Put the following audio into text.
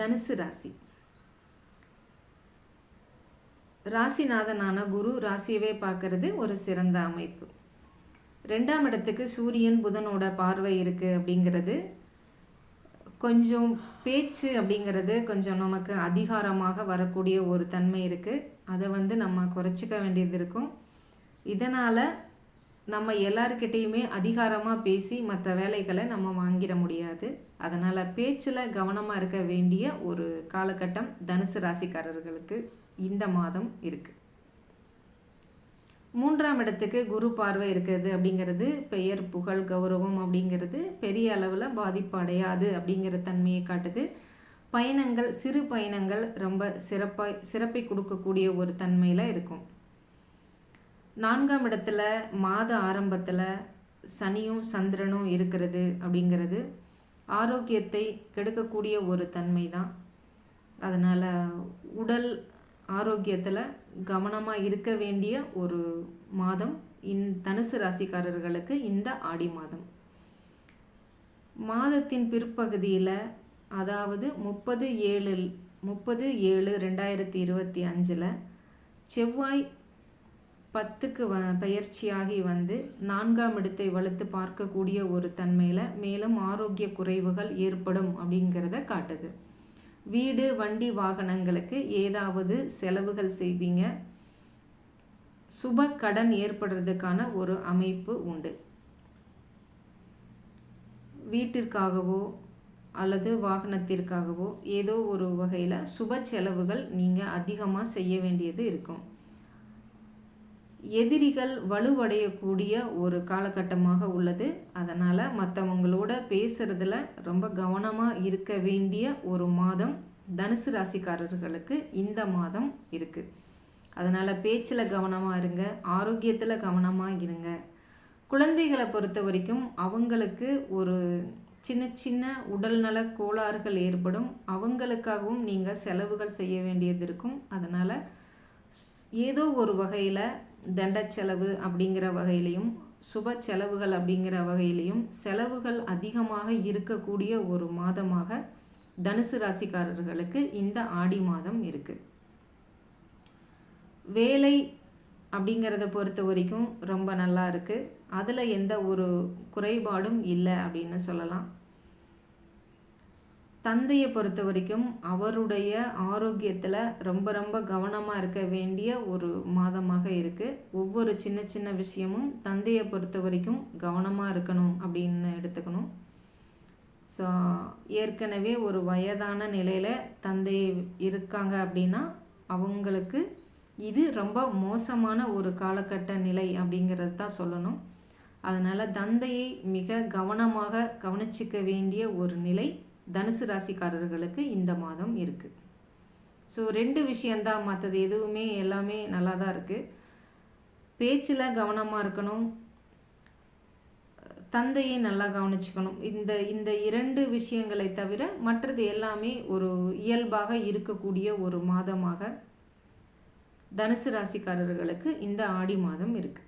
தனுசு ராசி. ராசிநாதனான குரு ராசியவே பார்க்கறது ஒரு சிறந்த அமைப்பு. ரெண்டாம் இடத்துக்கு சூரியன் புதனோட பார்வை இருக்குது அப்படிங்கிறது கொஞ்சம் பேச்சு அப்படிங்கிறது கொஞ்சம் நமக்கு அதிகாரமாக வரக்கூடிய ஒரு தன்மை இருக்குது அதை வந்து நம்ம குறைச்சிக்க வேண்டியது இருக்கும். இதனால் நம்ம எல்லாருக்கிட்டேயுமே அதிகாரமாக பேசி மற்ற வேலைகளை நம்ம வாங்கிட முடியாது. அதனால் பேச்சில் கவனமாக இருக்க வேண்டிய ஒரு காலகட்டம் தனுசு ராசிக்காரர்களுக்கு இந்த மாதம் இருக்குது மூன்றாம் இடத்துக்கு குரு பார்வை இருக்கிறது அப்படிங்கிறது பெயர் புகழ் கௌரவம் அப்படிங்கிறது பெரிய அளவில் பாதிப்பு அடையாது அப்படிங்கிற தன்மையை காட்டுது. பயணங்கள் சிறு பயணங்கள் ரொம்ப சிறப்பாக சிறப்பை கொடுக்கக்கூடிய ஒரு தன்மையில் இருக்கும். நான்காம் இடத்துல மாத ஆரம்பத்தில் சனியும் சந்திரனும் இருக்கிறது அப்படிங்கிறது ஆரோக்கியத்தை கெடுக்கக்கூடிய ஒரு தன்மை தான் அதனால் உடல் ஆரோக்கியத்தில் கவனமாக இருக்க வேண்டிய ஒரு மாதம் இந் தனுசு ராசிக்காரர்களுக்கு இந்த ஆடி மாதம். மாதத்தின் பிற்பகுதியில் அதாவது முப்பது ஏழு முப்பது ஏழு ரெண்டாயிரத்தி இருபத்தி அஞ்சில் செவ்வாய் பத்துக்கு வ பயிற்சியாகி வந்து நான்காம் இடத்தை வலுத்து பார்க்கக்கூடிய ஒரு தன்மையில் மேலும் ஆரோக்கிய குறைவுகள் ஏற்படும் அப்படிங்கிறத காட்டுது. வீடு வண்டி வாகனங்களுக்கு ஏதாவது செலவுகள் செய்வீங்க. சுப கடன் ஏற்படுறதுக்கான ஒரு அமைப்பு உண்டு. வீட்டிற்காகவோ அல்லது வாகனத்திற்காகவோ ஏதோ ஒரு வகையில் சுப செலவுகள் நீங்கள் அதிகமாக செய்ய வேண்டியது இருக்கும். எதிரிகள் வலுவடையக்கூடிய ஒரு காலகட்டமாக உள்ளது. அதனால் மற்றவங்களோட பேசுகிறதுல ரொம்ப கவனமாக இருக்க வேண்டிய ஒரு மாதம் தனுசு ராசிக்காரர்களுக்கு இந்த மாதம் இருக்குது அதனால் பேச்சில் கவனமாக இருங்க ஆரோக்கியத்தில் கவனமாக இருங்க. குழந்தைகளை பொறுத்த வரைக்கும் அவங்களுக்கு ஒரு சின்ன சின்ன உடல்நல கோளாறுகள் ஏற்படும். அவங்களுக்காகவும் நீங்கள் செலவுகள் செய்ய வேண்டியது இருக்கும். அதனால் ஏதோ ஒரு வகையில் தண்ட செலவு அப்படிங்கிற வகையிலையும் சுப செலவுகள் அப்படிங்கிற வகையிலையும் செலவுகள் அதிகமாக இருக்கக்கூடிய ஒரு மாதமாக தனுசு ராசிக்காரர்களுக்கு இந்த ஆடி மாதம் இருக்குது வேலை அப்படிங்கிறத பொறுத்த வரைக்கும் ரொம்ப நல்லா இருக்குது அதில் எந்த ஒரு குறைபாடும் இல்லை அப்படின்னு சொல்லலாம். தந்தையை பொறுத்த வரைக்கும் அவருடைய ஆரோக்கியத்தில் ரொம்ப ரொம்ப கவனமாக இருக்க வேண்டிய ஒரு மாதமாக இருக்குது ஒவ்வொரு சின்ன சின்ன விஷயமும் தந்தையை பொறுத்த வரைக்கும் கவனமாக இருக்கணும் அப்படின்னு எடுத்துக்கணும். ஸோ ஏற்கனவே ஒரு வயதான நிலையில் தந்தை இருக்காங்க அப்படின்னா அவங்களுக்கு இது ரொம்ப மோசமான ஒரு காலகட்ட நிலை அப்படிங்கிறது தான் சொல்லணும். அதனால் தந்தையை மிக கவனமாக கவனிச்சிக்க வேண்டிய ஒரு நிலை தனுசு ராசிக்காரர்களுக்கு இந்த மாதம் இருக்குது ஸோ ரெண்டு விஷயந்தான் மற்றது எதுவுமே எல்லாமே நல்லா தான் இருக்குது பேச்சில் கவனமாக இருக்கணும். தந்தையை நல்லா கவனிச்சுக்கணும். இந்த இந்த இரண்டு விஷயங்களை தவிர மற்றது எல்லாமே ஒரு இயல்பாக இருக்கக்கூடிய ஒரு மாதமாக தனுசு ராசிக்காரர்களுக்கு இந்த ஆடி மாதம் இருக்குது